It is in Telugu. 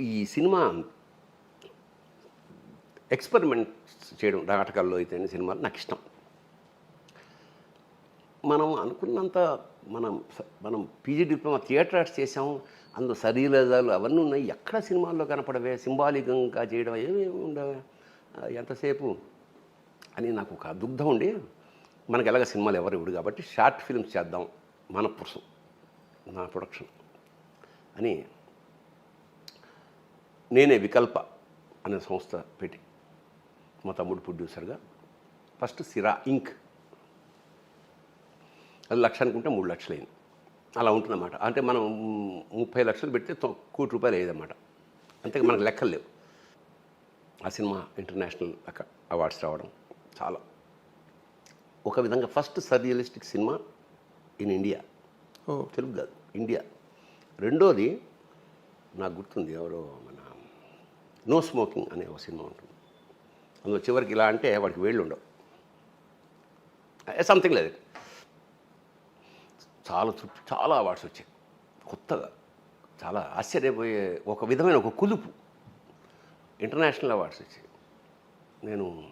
ఈ సినిమా ఎక్స్పెరిమెంట్స్ చేయడం నాటకాల్లో అయితే సినిమాలు నాకు ఇష్టం. మనం అనుకున్నంత మనం మనం పీజీ డిప్లొమా థియేటర్ ఆర్ట్స్ చేసాం అందులో సరీలజాలు అవన్నీ ఉన్నాయి. ఎక్కడ సినిమాల్లో కనపడవే? సింబాలికంగా చేయడం ఏమేమి ఉండవే? ఎంతసేపు? అని నాకు ఒక దుగ్ధం ఉండి మనకి ఎలాగ సినిమాలు ఎవరు ఇవ్వడు కాబట్టి షార్ట్ ఫిల్మ్స్ చేద్దాం మన పురుషం నా ప్రొడక్షన్ అని నేనే వికల్ప అనే సంస్థ పెట్టి మా తమ్ముడు ప్రొడ్యూసర్గా ఫస్ట్ సిరా ఇంక్. అది లక్ష అనుకుంటే మూడు లక్షలు అయింది అలా ఉంటుందన్నమాట. అంటే మనం ముప్పై లక్షలు పెడితే కోటి రూపాయలు అయ్యేదన్నమాట. అంతే మనకు లెక్కలు లేవు. ఆ సినిమా ఇంటర్నేషనల్ అక- అవార్డ్స్ రావడం చాలా. ఒక విధంగా first surrealistic cinema in India. ఓ. తెలుగు కాదు ఇండియా. రెండోది నాకు గుర్తుంది ఎవరో మన నో స్మోకింగ్ అనే ఒక సినిమా ఉంటుంది. అందులో చివరికి ఇలా అంటే వాడికి వేళ్ళు ఉండవు. Eh, సంథింగ్ లేదు చాలా చుట్టూ చాలా అవార్డ్స్ వచ్చాయి. కొత్తగా. చాలా ఆశ్చర్యపోయే ఒక విధమైన ఒక కులుపు. ఇంటర్నేషనల్ అవార్డ్స్ వచ్చాయి. నేను